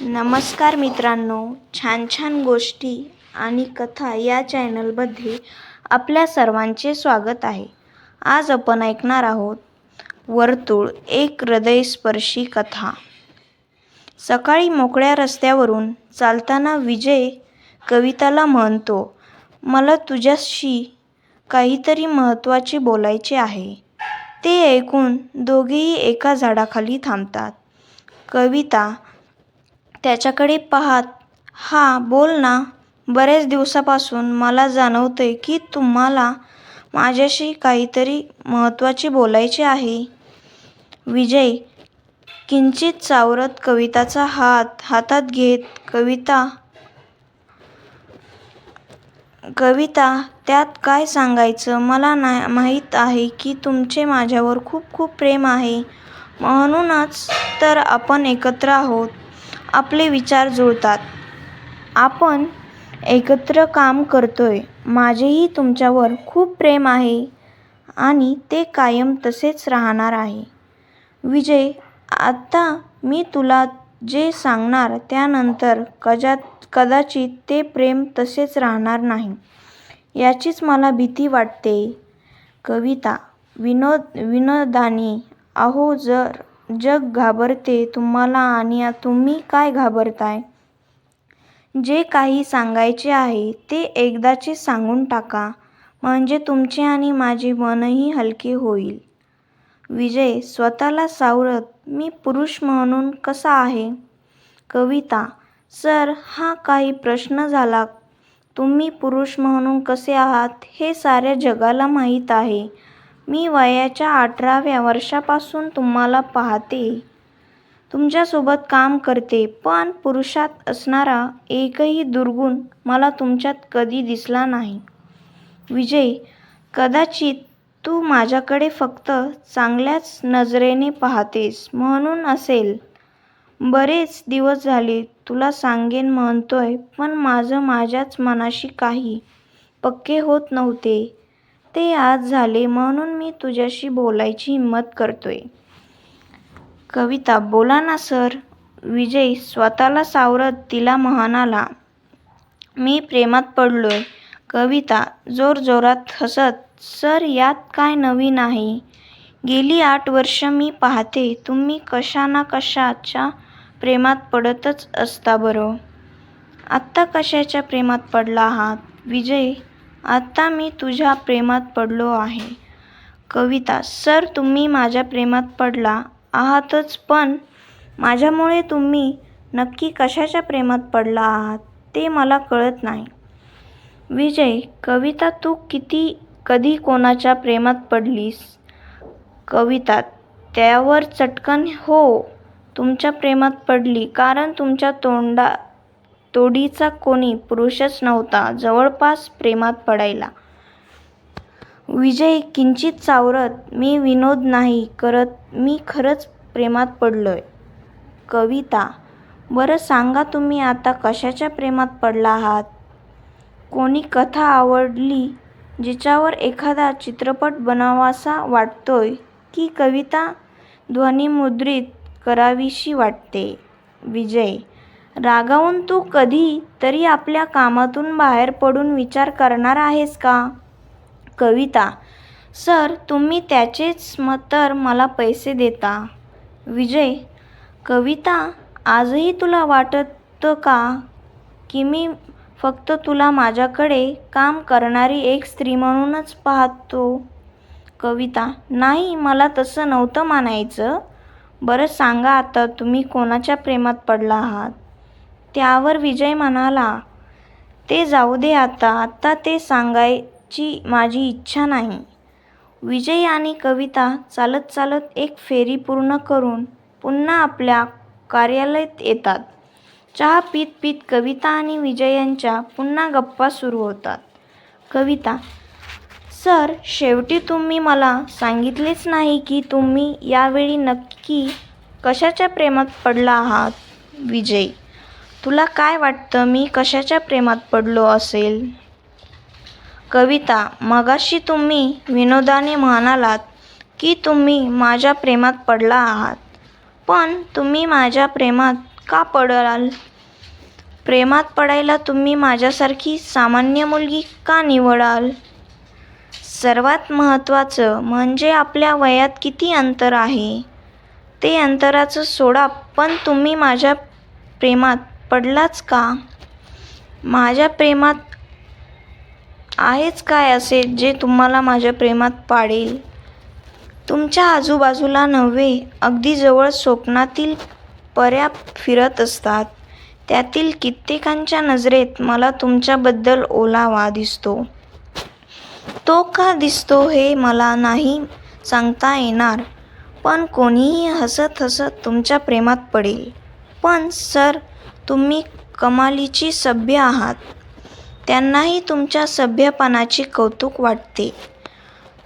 नमस्कार मित्रांनो छान छान गोष्टी आणि कथा या चॅनलमध्ये आपल्या सर्वांचे स्वागत आहे. आज आपण ऐकणार आहोत वर्तुळ एक हृदयस्पर्शी कथा. सकाळी मोकळ्या रस्त्यावरून चालताना विजय कविताला म्हणतो मला तुझ्याशी काहीतरी महत्त्वाचे बोलायचे आहे. ते ऐकून दोघेही एका झाडाखाली थांबतात. कविता त्याच्याकडे पाहत. हा बोल ना. बरेच दिवसापासून मला जाणवतंय की तुम्हाला माझ्याशी काहीतरी महत्त्वाचे बोलायचे आहे. विजय किंचित चावरत कविताचा हात हातात घेत कविता कविता त्यात काय सांगायचं मला ना माहीत आहे की तुमचे माझ्यावर खूप खूप प्रेम आहे. म्हणूनच तर आपण एकत्र आहोत. आपले विचार जुळतात. आपण एकत्र काम करतोय. माझेही तुमच्यावर खूप प्रेम आहे आणि ते कायम तसेच राहणार आहे. विजय आत्ता मी तुला जे सांगणार त्यानंतर कजा कदाचित ते प्रेम तसेच राहणार नाही. याचीच मला भीती वाटते. कविता विनोद विनोदाने अहो जर जग घाबरते तुम्हाला आणि तुम्ही काय घाबरताय? जे काही सांगायचे आहे ते एकदाचे सांगून टाका म्हणजे तुमचे आणि माझे मनही हलके होईल. विजय स्वतःला सावरत मी पुरुष म्हणून कसा आहे? कविता सर हा काही प्रश्न झाला. तुम्ही पुरुष म्हणून कसे आहात हे साऱ्या जगाला माहीत आहे. मी वयाच्या अठराव्या वर्षापासून तुम्हाला पाहते. तुमच्यासोबत काम करते पण पुरुषात असणारा एकही दुर्गुण मला तुमच्यात कधी दिसला नाही. विजय कदाचित तू माझ्याकडे फक्त चांगल्याच नजरेने पाहतेस म्हणून असेल. बरेच दिवस झाले तुला सांगेन म्हणतोय पण माझं माझ्याच मनाशी काही पक्के होत नव्हते. ते आज झाले म्हणून मी तुझ्याशी बोलायची हिंमत करतोय. कविता बोला ना सर. विजय स्वतःला सावरत तिला म्हणाला मी प्रेमात पडलोय. कविता जोरजोरात हसत सर यात काय नवीन आहे? गेली आठ वर्ष मी पाहते तुम्ही कशा ना कशाच्या प्रेमात पडतच असता बरं. आत्ता कशाच्या प्रेमात पडला आहात? विजय आत्ता मी तुझ्या प्रेमात पडलो आहे. कविता सर तुम्ही माझ्या प्रेमात पडला आहातच पण माझ्यामुळे तुम्ही नक्की कशाच्या प्रेमात पडला आहात ते मला कळत नाही. विजय कविता तू किती कधी कोणाच्या प्रेमात पडलीस? कविता त्यावर चटकन हो तुमच्या प्रेमात पडली कारण तुमच्या तोंडा तोडीचा कोणी पुरुषच नव्हता. जवळपास प्रेमात पडायला. विजय किंचित सावरत मी विनोद नाही करत मी खरंच प्रेमात पडलोय कविता बरं सांगा तुम्ही आता कशाच्या प्रेमात पडला आहात कोणी कथा आवडली जिच्यावर एखादा चित्रपट बनावासा वाटतोय की कविता ध्वनिमुद्रित करावीशी वाटते? विजय रागावून तू कधी तरी आपल्या कामातून बाहेर पडून विचार करणार आहेस का? कविता सर तुम्ही त्याचेच मग तर मला पैसे देता. विजय कविता आजही तुला वाटतं का की मी फक्त तुला माझ्याकडे काम करणारी एक स्त्री म्हणूनच पाहतो? कविता नाही मला तसं नव्हतं मानायचं. बरं सांगा आता तुम्ही कोणाच्या प्रेमात पडला आहात? त्यावर विजय म्हणाला ते जाऊ दे आता आत्ता ते सांगायची माझी इच्छा नाही. विजय आणि कविता चालत चालत एक फेरी पूर्ण करून पुन्हा आपल्या कार्यालयात येतात. चहा पीत पीत कविता आणि विजय यांच्या पुन्हा गप्पा सुरू होतात. कविता सर शेवटी तुम्ही मला सांगितलेच नाही की तुम्ही यावेळी नक्की कशाच्या प्रेमात पडला आहात? विजय तुला काय वाटतं मी कशाच्या प्रेमात पडलो असेल? कविता मगाशी तुम्ही विनोदाने म्हणालात की तुम्ही माझ्या प्रेमात पडला आहात. पण तुम्ही माझ्या प्रेमात का पडाल प्रेमात पडायला तुम्ही माझ्यासारखी सामान्य मुलगी का निवडाल? सर्वात महत्त्वाचं म्हणजे आपल्या वयात किती अंतर आहे? ते अंतराचं सोडा पण तुम्ही माझ्या प्रेमात पडलाच का? माझ्या प्रेमात आहेच काय असे जे तुम्हाला माझ्या प्रेमात पाडेल? तुमच्या आजूबाजूला नव्हे अगदी जवळ स्वप्नातील पऱ्या फिरत असतात. त्यातील कित्येकांच्या नजरेत मला तुमच्याबद्दल ओलावा दिसतो. तो का दिसतो हे मला नाही सांगता येणार पण कोणीही हसत हसत तुमच्या प्रेमात पडेल. पण सर तुम्ही कमालीची सभ्य आहात. त्यांनाही तुमच्या सभ्यपणाचे कौतुक वाटते.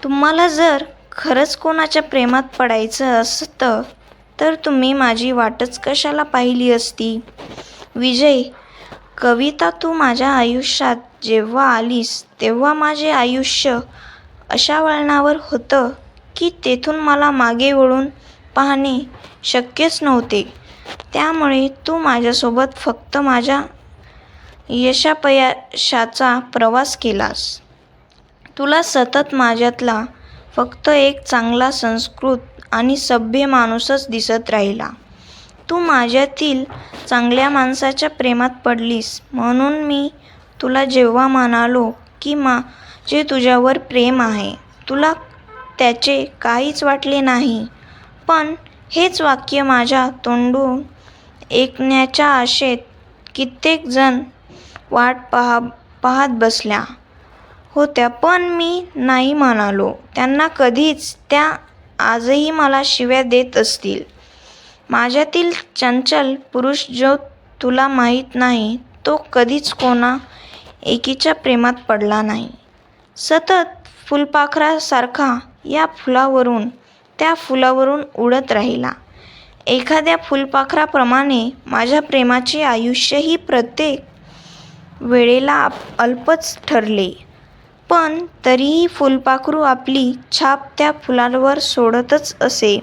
तुम्हाला जर खरंच कोणाच्या प्रेमात पडायचं असतं तर तुम्ही माझी वाटच कशाला पाहिली असती? विजय कविता तू माझ्या आयुष्यात जेव्हा आलीस तेव्हा माझे आयुष्य अशा वळणावर होतं की तेथून मला मागे वळून पाहणे शक्यच नव्हते. त्यामुळे तू माझ्यासोबत फक्त माझ्या यशापयशाचा प्रवास केलास. तुला सतत माझ्यातला फक्त एक चांगला संस्कृत आणि सभ्य माणूसच दिसत राहिला. तू माझ्यातील चांगल्या माणसाच्या प्रेमात पडलीस. म्हणून मी तुला जेव्हा म्हणालो की माझे तुझ्यावर प्रेम आहे तुला त्याचे काहीच वाटले नाही. पण हेच वाक्य माझ्या तोंडून ऐकण्याच्या आशेत कित्येक जण वाट पहा पाहत बसल्या. होत्या पण मी नाही म्हणालो. त्यांना कधीच त्या आजही मला शिव्या देत असतील. माझ्यातील चंचल पुरुष जो तुला माहीत नाही तो कधीच कोणा एकीच्या प्रेमात पडला नाही. सतत फुलपाखरासारखा या फुलावरून त्या फुलावरून उडत राहिला. एखाद्या फुलपाखराप्रमाणे माझ्या प्रेमाचे आयुष्यही प्रत्येक वेळेला अल्पच ठरले. पण तरीही फुलपाखरू आपली छाप त्या फुलांवर सोडतच असे.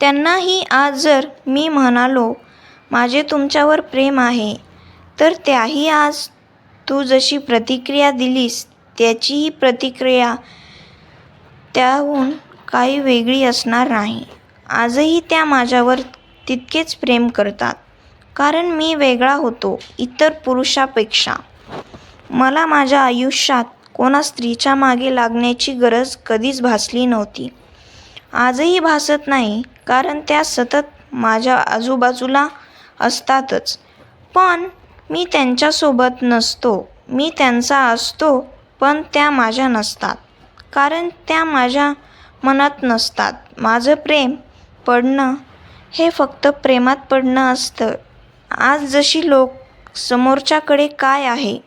त्यांनाही आज जर मी म्हणालो माझे तुमच्यावर प्रेम आहे तर त्याही आज तू जशी प्रतिक्रिया दिलीस त्याचीही प्रतिक्रिया त्याहून काही वेगळी असणार नाही. आजही त्या माझ्यावर तितकेच प्रेम करतात. कारण मी वेगळा होतो इतर पुरुषापेक्षा. मला माझ्या आयुष्यात कोणा स्त्रीच्या मागे लागण्याची गरज कधीच भासली नव्हती. आजही भासत नाही कारण त्या सतत माझ्या आजूबाजूला असतातच. पण मी त्यांच्यासोबत नसतो मी त्यांचा असतो पण त्या माझ्या नसतात. कारण त्या माझ्या मनात नसतात. माझं प्रेम पडणं हे फक्त प्रेमात पडणं असतं. आज जशी लोक समोरच्याकडे काय आहे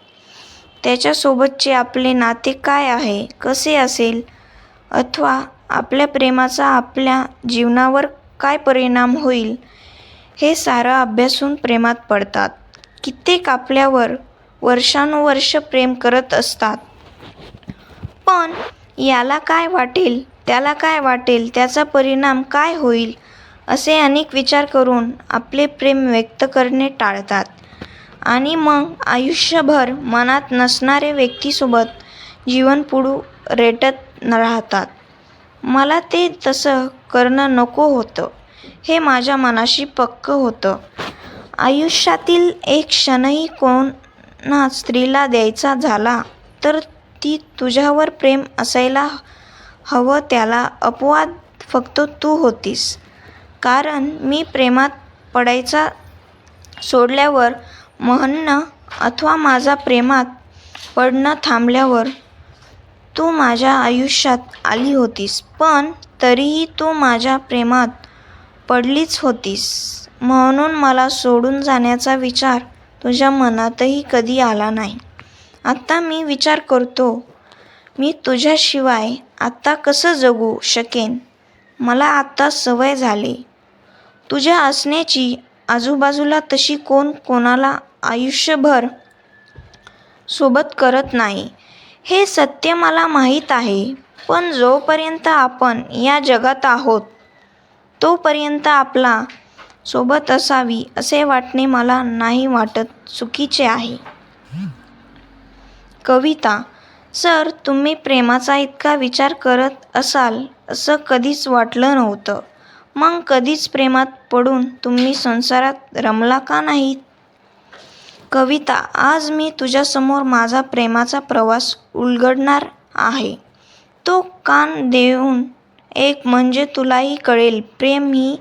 त्याच्यासोबतचे आपले नाते काय आहे कसे असेल अथवा आपल्या प्रेमाचा आपल्या जीवनावर काय परिणाम होईल हे सारं अभ्यासून प्रेमात पडतात. कित्येक आपल्यावर वर्षानुवर्ष प्रेम करत असतात. पण याला काय वाटेल? त्याला काय वाटेल? त्याचा परिणाम काय होईल? असे अनेक विचार करून आपले प्रेम व्यक्त करणे टाळतात. आणि मग आयुष्यभर मनात नसणारे व्यक्तीसोबत जीवन पुढू रेटत राहतात. मला ते तसं करणं नको होतं. हे माझ्या मनाशी पक्क होतं. आयुष्यातील एक क्षणही कोणा स्त्रीला द्यायचा झाला तर ती तुझ्यावर प्रेम असायला हवं त्याला अपवाद फक्त तू होतीस. कारण मी प्रेमात पडायचा सोडल्यावर म्हणणं अथवा माझा प्रेमात पडणं थांबल्यावर तू माझ्या आयुष्यात आली होतीस. पण तरीही तू माझ्या प्रेमात पडलीच होतीस. म्हणून मला सोडून जाण्याचा विचार तुझ्या मनातही कधी आला नाही. आत्ता मी विचार करतो. मी तुझ्याशिवाय आत्ता कसं जगू शकेन? मला आत्ता सवय झाली. तुझ्या असण्याची आजूबाजूला तशी कोण कोणाला आयुष्यभर सोबत करत नाही. हे सत्य मला माहीत आहे. पण जोपर्यंत आपण या जगात आहोत तोपर्यंत आपला सोबत असावी असे वाटणे मला नाही वाटत चुकीचे आहे. कविता सर तुम्ही प्रेमाचा इतका विचार करत असाल असं कधीच वाटलं नव्हतं. मग कधीच प्रेमात पडून तुम्ही संसारात रमला का नाहीत? कविता आज मी तुझ्यासमोर माझा प्रेमाचा प्रवास उलगडणार आहे. तो कान देऊन एक म्हणजे तुलाही कळेल प्रेम ही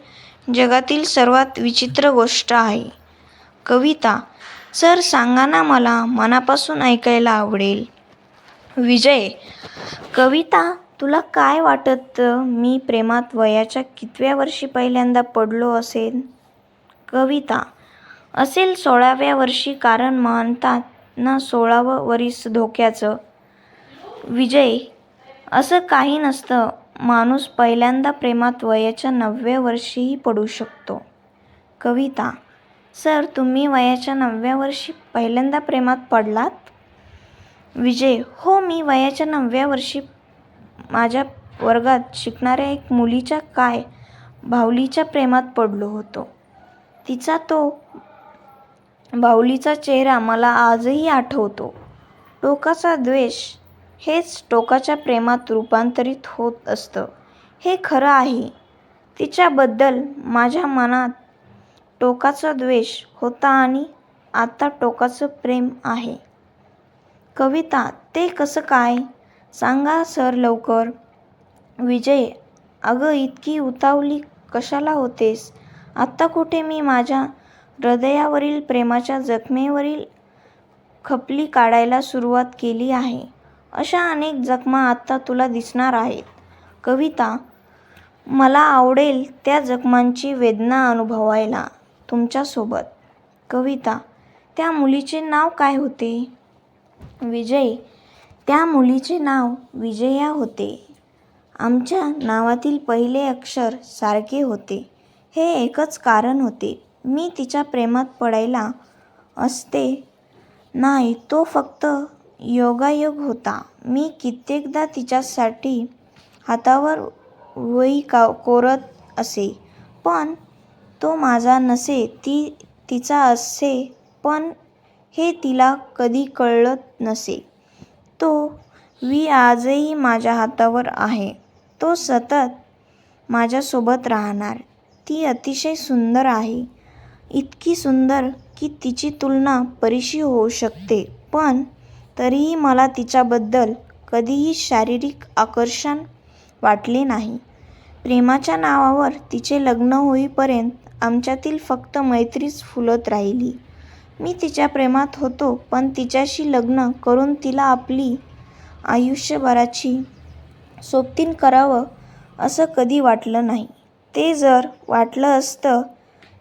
जगातील सर्वात विचित्र गोष्ट आहे. कविता सर सांगा ना मला मनापासून ऐकायला आवडेल. विजय कविता तुला काय वाटतं? मी प्रेमात वयाच्या कितव्या वर्षी पहिल्यांदा पडलो असेल? कविता असेल सोळाव्या वर्षी कारण मानतात ना सोळावं वरीस धोक्याचं? विजय असं काही नसतं. माणूस पहिल्यांदा प्रेमात वयाच्या नवव्या वर्षीही पडू शकतो. कविता सर तुम्ही वयाच्या नवव्या वर्षी पहिल्यांदा प्रेमात पडलात? विजय हो मी वयाच्या नवव्या वर्षी माझ्या वर्गात शिकणाऱ्या एक मुलीच्या काय बाहुलीच्या प्रेमात पडलो होतो. तिचा तो बाहुलीचा चेहरा मला आजही आठवतो. टोकाचा द्वेष हेच टोकाच्या प्रेमात रूपांतरित होत असतं. हे खरं आहे. तिच्याबद्दल माझ्या मनात टोकाचा द्वेष होता आणि आता टोकाचं प्रेम आहे. कविता ते कसं काय? सांगा सर लवकर. विजय अगं इतकी उतावली कशाला होतेस? आत्ता कुठे मी माझ्या हृदयावरील प्रेमाच्या जखमेवरील खपली काढायला सुरुवात केली आहे? अशा अनेक जखमा आत्ता तुला दिसणार आहेत. कविता मला आवडेल त्या जखमांची वेदना अनुभवायला तुमच्यासोबत. कविता त्या मुलीचे नाव काय होते? विजय त्या मुलीचे नाव विजया होते. आमच्या नावातील पहिले अक्षर सारखे होते. हे एकच कारण होते. मी तिच्या प्रेमात पडायला असते नाही तो फक्त योगायोग होता. मी कित्येकदा तिच्यासाठी हातावर वही का कोरत असे. पण तो माझा नसे ती तिचा असे पण हे तिला कधी कळत नसे. तो वी आजही माझ्या हातावर आहे. तो सतत माझ्यासोबत राहणार. ती अतिशय सुंदर आहे. इतकी सुंदर की तिची तुलना परीशी होऊ शकते. पण तरीही मला तिच्याबद्दल कधीही शारीरिक आकर्षण वाटले नाही. प्रेमाच्या नावावर तिचे लग्न होईपर्यंत आमच्यातील फक्त मैत्रीच फुलत राहिली. मी तिच्या प्रेमात होतो पण तिच्याशी लग्न करून तिला आपली आयुष्यभराची सोबतीन करावं असं कधी वाटलं नाही. ते जर वाटलं असतं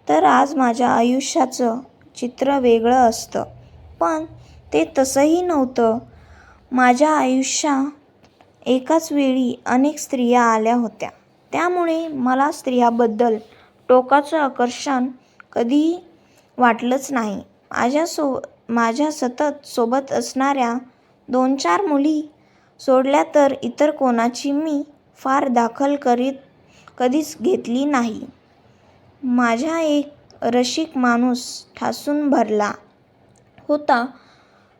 तर आज माझ्या आयुष्याचं चित्र वेगळं असतं. पण ते तसंही नव्हतं. माझ्या आयुष्यात एकाच वेळी अनेक स्त्रिया आल्या होत्या. त्यामुळे मला स्त्रियाबद्दल टोकाचं आकर्षण कधीही वाटलंच नाही. माझ्या सो माझ्या सतत सोबत असणाऱ्या दोन चार मुली सोडल्या तर इतर कोणाची मी फार दाखल करीत कधीच घेतली नाही. माझ्या एक रसिक माणूस ठासून भरला होता.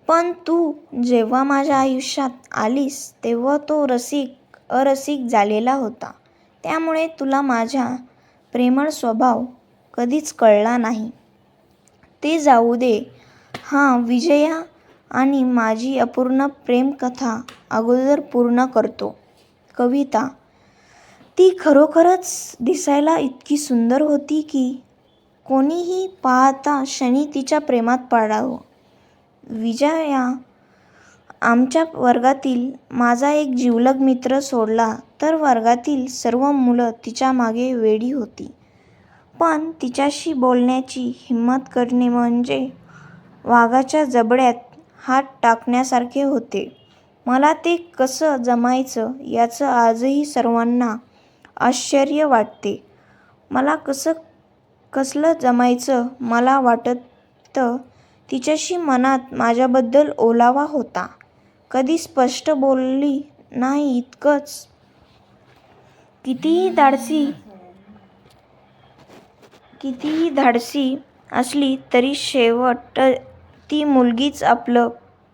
पण तू जेव्हा माझ्या आयुष्यात आलीस तेव्हा तो रसिक अरसिक झालेला होता. त्यामुळे तुला माझ्या प्रेमळ स्वभाव कधीच कळला नाही. ते जाऊ दे. हां विजया आणि माझी अपूर्ण प्रेमकथा अगोदर पूर्ण करतो. कविता. ती खरोखरच दिसायला इतकी सुंदर होती की कोणीही पाहता क्षणी तिच्या प्रेमात पडावं. विजया आमच्या वर्गातील माझा एक जिवलग मित्र सोडला तर वर्गातील सर्व मुलं तिच्यामागे वेडी होती. पण तिच्याशी बोलण्याची हिंमत करणे म्हणजे वाघाच्या जबड्यात हात टाकण्यासारखे होते. मला ते कसं जमायचं याचं आजही सर्वांना आश्चर्य वाटते. मला कसं कसलं जमायचं मला वाटतं तिच्याशी मनात माझ्याबद्दल ओलावा होता. कधी स्पष्ट बोलली नाही इतकंच. कितीही धाडसी कितीही धाडसी असली तरी शेवट ती मुलगीच आपलं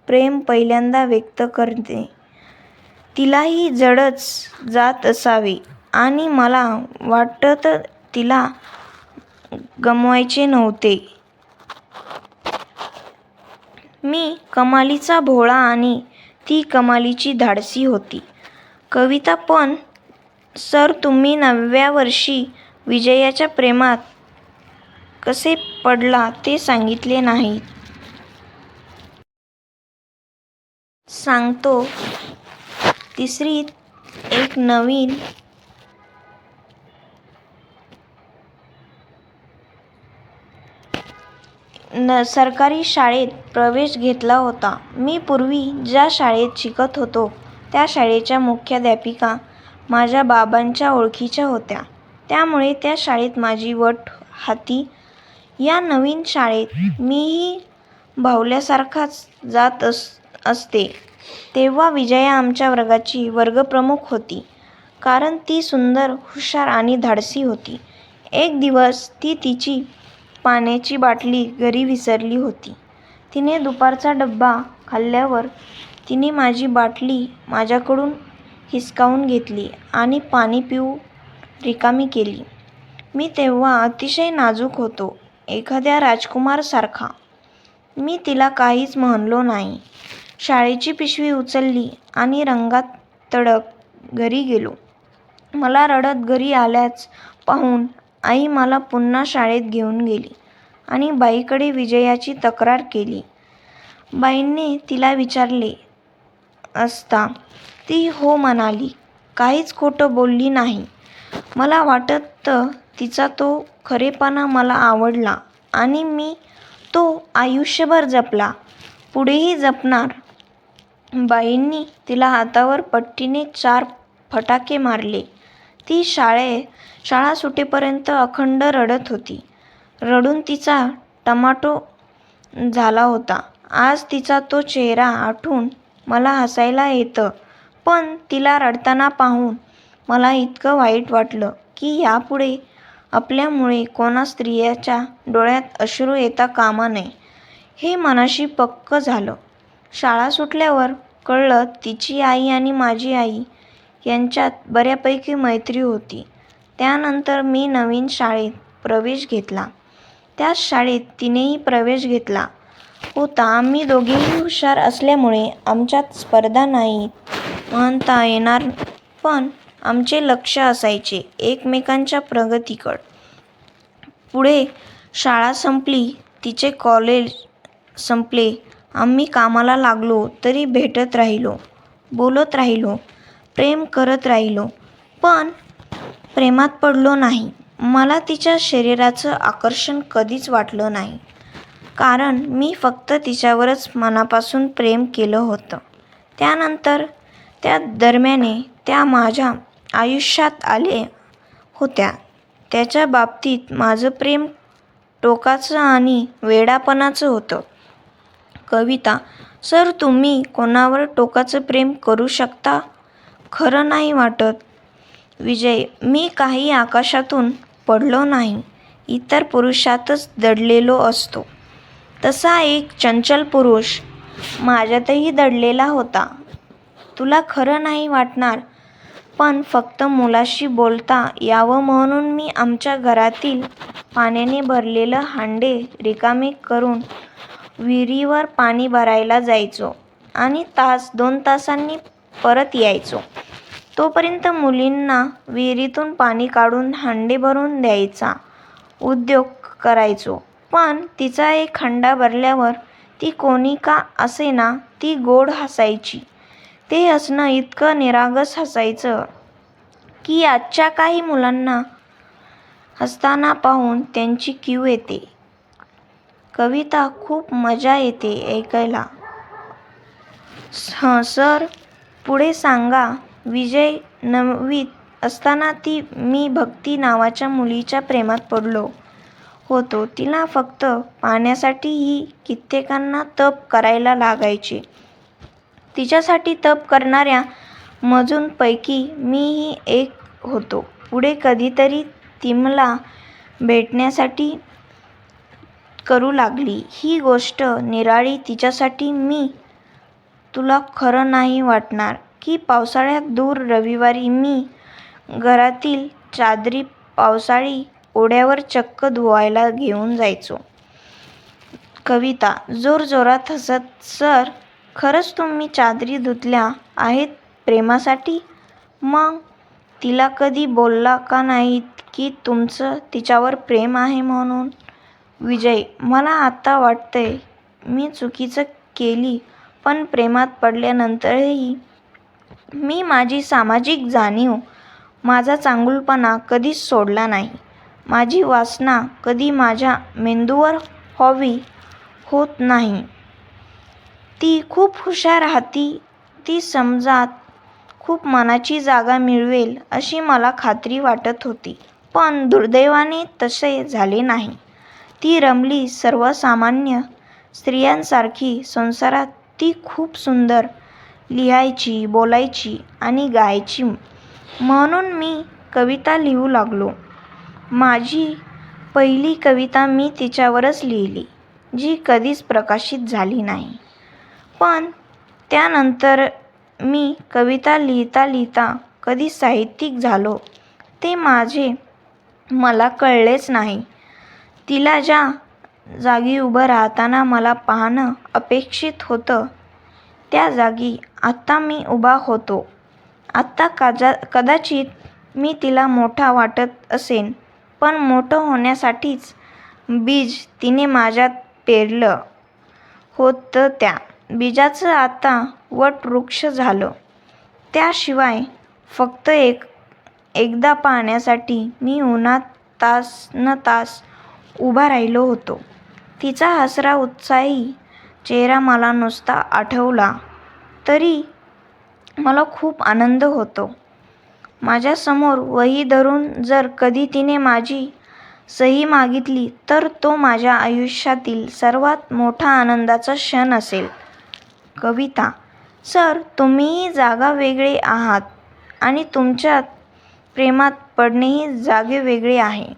प्रेम पहिल्यांदा व्यक्त करते. तिलाही जडच जात असावे आणि मला वाटत तिला गमवायचे नव्हते. मी कमालीचा भोळा आणि ती कमालीची धाडसी होती. कविता पण सर तुम्ही नवव्या वर्षी विजयाच्या प्रेमात कसे पडला ते सांगितले नाही सांगतो. तिसरीत एक नवीन न सरकारी शाळेत प्रवेश घेतला होता. मी पूर्वी ज्या शाळेत शिकत होतो त्या शाळेच्या मुख्याध्यापिका माझ्या बाबांच्या ओळखीच्या होत्या. त्यामुळे त्या शाळेत माझी वट हाती. या नवीन शाळेत मीही भावल्यासारखाच जात अस असते तेव्हा विजया आमच्या वर्गाची वर्गप्रमुख होती. कारण ती सुंदर, हुशार आणि धाडसी होती. एक दिवस ती तिची पाण्याची बाटली घरी विसरली होती. तिने दुपारचा डबा खाल्ल्यावर तिने माझी बाटली माझ्याकडून हिसकावून घेतली आणि पाणी पिऊन रिकामी केली. मी तेव्हा अतिशय नाजूक होतो. एखाद्या राजकुमारसारखा मी तिला काहीच म्हणलो नाही. शाळेची पिशवी उचलली आणि रंगात तडक घरी गेलो. मला रडत घरी आल्याच पाहून आई मला पुन्हा शाळेत घेऊन गेली आणि बाईकडे विजयाची तक्रार केली. बाईंनी तिला विचारले असता ती हो म्हणाली. काहीच खोटं बोलली नाही. मला वाटतं तिचा तो खरेपणा मला आवडला आणि मी तो आयुष्यभर जपला. पुढेही जपणार. बाईंनी तिला हातावर पट्टीने चार फटाके मारले. ती शाळे शाळा सुटेपर्यंत अखंड रडत होती. रडून तिचा टमाटो झाला होता. आज तिचा तो चेहरा आठवून मला हसायला येतं. पण तिला रडताना पाहून मला इतकं वाईट वाटलं की यापुढे आपल्यामुळे कोणा स्त्रियाच्या डोळ्यात अश्रू येता कामा नये हे मनाशी पक्क झालं. शाळा सुटल्यावर कळलं तिची आई आणि माझी आई यांच्यात बऱ्यापैकी मैत्री होती. त्यानंतर मी नवीन शाळेत प्रवेश घेतला. त्याच शाळेत तिनेही प्रवेश घेतला होता. आम्ही दोघेही हुशार असल्यामुळे आमच्यात स्पर्धा नाही म्हणता येणार पण आमचे लक्ष असायचे एकमेकांच्या प्रगतीकडं. पुढे शाळा संपली. तिचे कॉलेज संपले. आम्ही कामाला लागलो तरी भेटत राहिलो. बोलत राहिलो. प्रेम करत राहिलो. पण प्रेमात पडलो नाही. मला तिच्या शरीराचं आकर्षण कधीच वाटलं नाही. कारण मी फक्त तिच्यावरच मनापासून प्रेम केलं होतं. त्यानंतर त्या दरम्याने त्या माझ्या आयुष्यात आले होत्या त्याच्या बाबतीत माझं प्रेम टोकाचं आणि वेडापणाचं होतं. कविता सर तुम्ही कोणावर टोकाचं प्रेम करू शकता खरं नाही वाटत. विजय मी काही आकाशातून पडलो नाही. इतर पुरुषातच दडलेलो असतो तसा एक चंचल पुरुष माझ्यातही दडलेला होता. तुला खरं नाही वाटणार पण फक्त मुलाशी बोलता यावं म्हणून मी आमच्या घरातील पाण्याने भरलेलं हांडे रिकामे करून विहिरीवर पाणी भरायला जायचो आणि तास दोन तासांनी परत यायचो. तोपर्यंत मुलींना विहिरीतून पाणी काढून हांडे भरून द्यायचा उद्योग करायचो. पण तिचा एक खंडा भरल्यावर ती कोणी का असेना ती गोड हसायची. ते हसणं इतकं निरागस हसायचं की आजच्या काही मुलांना हसताना पाहून त्यांची कीव येते. कविता खूप मजा येते ऐकायला. हं सर पुढे सांगा विजय नववीत असताना मी भक्ती नावाच्या मुलीच्या प्रेमात पडलो होतो. तिला फक्त पाण्यासाठीही कित्येकांना तप करायला लागायचे. तिच्यासाठी तप करणाऱ्या मजूनपैकी मीही एक होतो. पुढे कधीतरी तिमला भेटण्यासाठी करू लागली. ही गोष्ट निराळी तिच्यासाठी मी तुला खरं नाही वाटणार की पावसाळ्यात दूर रविवारी मी घरातील चादरी पावसाळी ओढ्यावर चक्क धुवायला घेऊन जायचो. कविता जोरजोरात हसत सर खरंच तुम्ही चादरी धुतल्या आहेत प्रेमासाठी? मग तिला कधी बोलला का नाहीत की तुमचं तिच्यावर प्रेम आहे म्हणून? विजय मला आत्ता वाटतंय मी चुकीचं केली पण प्रेमात पडल्यानंतरही मी माझी सामाजिक जाणीव, माझा चांगुलपणा कधीच सोडला नाही. माझी वासना कधी माझ्या मेंदूवर हावी होत नाही. ती खूप हुशार राहती. ती समजात खूप मानाची जागा मिळवेल अशी मला खात्री वाटत होती. पण दुर्दैवाने तसे झाले नाही. ती रमली सर्वसामान्य स्त्रियांसारखी संसारात ती खूप सुंदर लिहायची, बोलायची आणि गायची म्हणून मी कविता लिहू लागलो. माझी पहिली कविता मी तिच्यावरच लिहिली, जी कधीच प्रकाशित झाली नाही. पण त्यानंतर मी कविता लिहिता लिहिता कधी साहित्यिक झालो ते माझे मला कळलेच नाही. तिला ज्या जागी उभं राहताना मला पाहणं अपेक्षित होतं त्या जागी आत्ता मी उभा होतो. आत्ता कदाचित मी तिला मोठा वाटत असेन पण मोठं होण्यासाठीच बीज तिने माझ्यात पेरलं होतं त्या बीजाचं आता वटवृक्ष झालं. त्याशिवाय फक्त एक एकदा पाहण्यासाठी मी उन्हात तासन्तास उभा राहिलो होतो. तिचा हसरा उत्साही चेहरा मला नुसता आठवला तरी मला खूप आनंद होतो. माझ्यासमोर वही धरून जर कधी तिने माझी सही मागितली तर तो माझ्या आयुष्यातील सर्वात मोठा आनंदाचा क्षण असेल. कविता सर तुम्हीही जागा वेगळे आहात आणि तुमच्यात प्रेमात पडणेही जागे वेगळे आहे.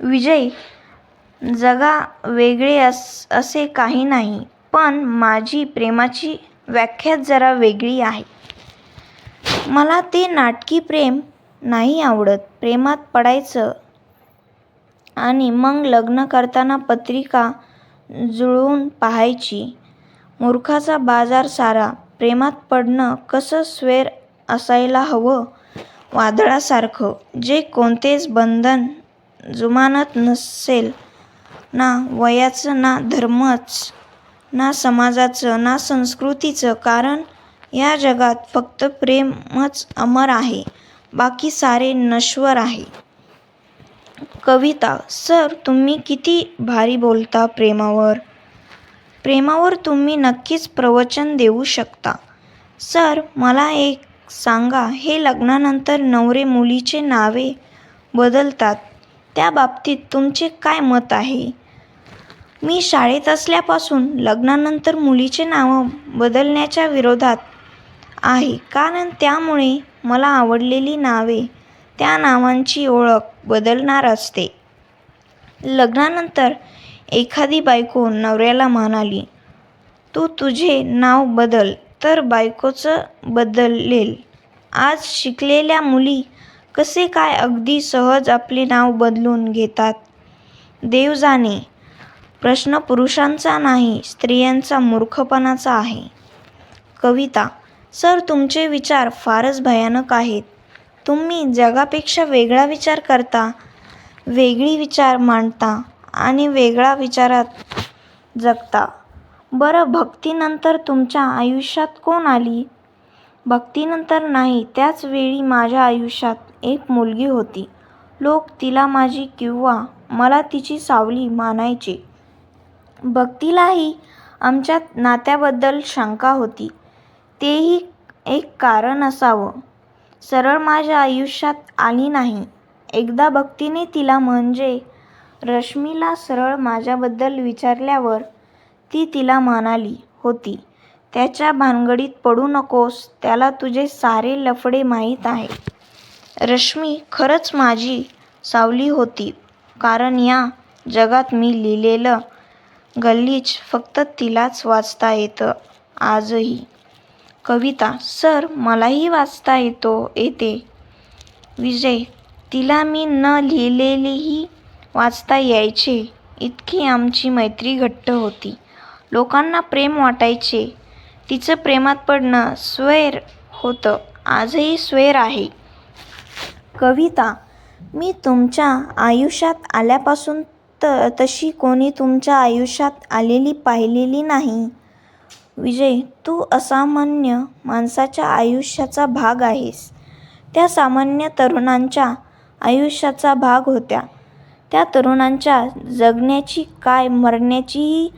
विजय जगा वेगळे अस असे काही नाही पण माझी प्रेमाची व्याख्याच जरा वेगळी आहे. मला ते नाटकी प्रेम नाही आवडत. प्रेमात पडायचं आणि मग लग्न करताना पत्रिका जुळवून पाहायची. मूर्खाचा बाजार सारा. प्रेमात पडणं कसं स्वेर असायला हवं वादळासारखं, जे कोणतेच बंधन जुमानत नसेल. ना वयाचं ना धर्मच ना समाजाचं ना संस्कृतीचं कारण या जगात फक्त प्रेमच अमर आहे बाकी सारे नश्वर आहे. कविता सर तुम्ही किती भारी बोलता प्रेमावर. प्रेमावर तुम्ही नक्कीच प्रवचन देऊ शकता. सर मला एक सांगा हे लग्नानंतर नवरे मुलीचे नावे बदलतात त्या बाबतीत तुमचे काय मत आहे? मी शाळेत असल्यापासून लग्नानंतर मुलीचे नाव बदलण्याच्या विरोधात आहे कारण त्यामुळे मला आवडलेली नावे त्या नावांची ओळख बदलणार असते. लग्नानंतर एखादी बायको नवऱ्याला म्हणाली तू तुझे नाव बदल तर बायकोचं बदलेल. आज शिकलेल्या मुली कसे काय अगदी सहज आपले नाव बदलून घेतात देव जाणे. प्रश्न पुरुषांचा नाही स्त्रियांचा मूर्खपणाचा आहे. कविता सर तुमचे विचार फारच भयानक आहेत. तुम्ही जगापेक्षा वेगळा विचार करता, वेगळी विचार मांडता आणि वेगळा विचारात जगता. बरं भक्तीनंतर तुमच्या आयुष्यात कोण आली? भक्तीनंतर नाही त्याच वेळी माझ्या आयुष्यात एक मुलगी होती. लोक तिला माझी किंवा मला तिची सावली मानायचे. भक्तीलाही आमच्या नात्याबद्दल शंका होती. तेही एक कारण असावं. सरळ माझ्या आयुष्यात आली नाही. एकदा भक्तीने तिला म्हणजे रश्मीला सरळ माझ्याबद्दल विचारल्यावर ती तिला म्हणाली होती. त्याच्या भानगडीत पडू नकोस. त्याला तुझे सारे लफडे माहीत आहे रश्मी खरंच माझी सावली होती. कारण या जगात मी लिहिलेलं गल्लीच फक्त तिलाच वाचता येतं. आजही. कविता सर मलाही वाचता येतो येते. विजय तिला मी न लिहिलेलेही वाचता यायचे. इतकी आमची मैत्री घट्ट होती. लोकांना प्रेम वाटायचे. तिचं प्रेमात पडणं स्वैर होतं आजही स्वैर आहे. कविता मी तुमच्या आयुष्यात आल्यापासून त तशी कोणी तुमच्या आयुष्यात आलेली पाहिलेली नाही. विजय तू असामान्य माणसाच्या आयुष्याचा भाग आहेस. त्या सामान्य तरुणांच्या आयुष्याचा भाग होत्या. त्या तरुणांच्या जगण्याची काय मरण्याचीही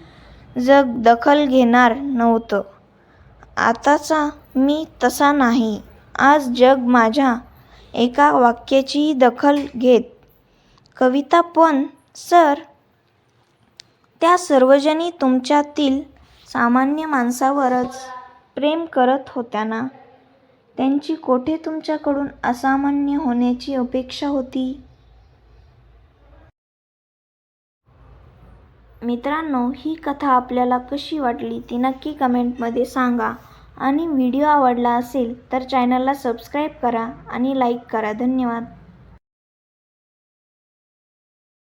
जग दखल घेणार नव्हतं. आताचा मी तसा नाही. आज जग माझ्या एका वाक्याचीही दखल घेत. कविता पण सर त्या सर्वजणी तुमच्यातील सामान्य माणसावरच प्रेम करत होत्या ना? त्यांची कोठे तुमच्याकडून असामान्य होण्याची अपेक्षा होती? मित्रांनो ही कथा आपल्याला कशी वाटली ती नक्की कमेंटमध्ये सांगा आणि व्हिडिओ आवडला असेल तर चॅनलला सबस्क्राईब करा आणि लाईक करा. धन्यवाद.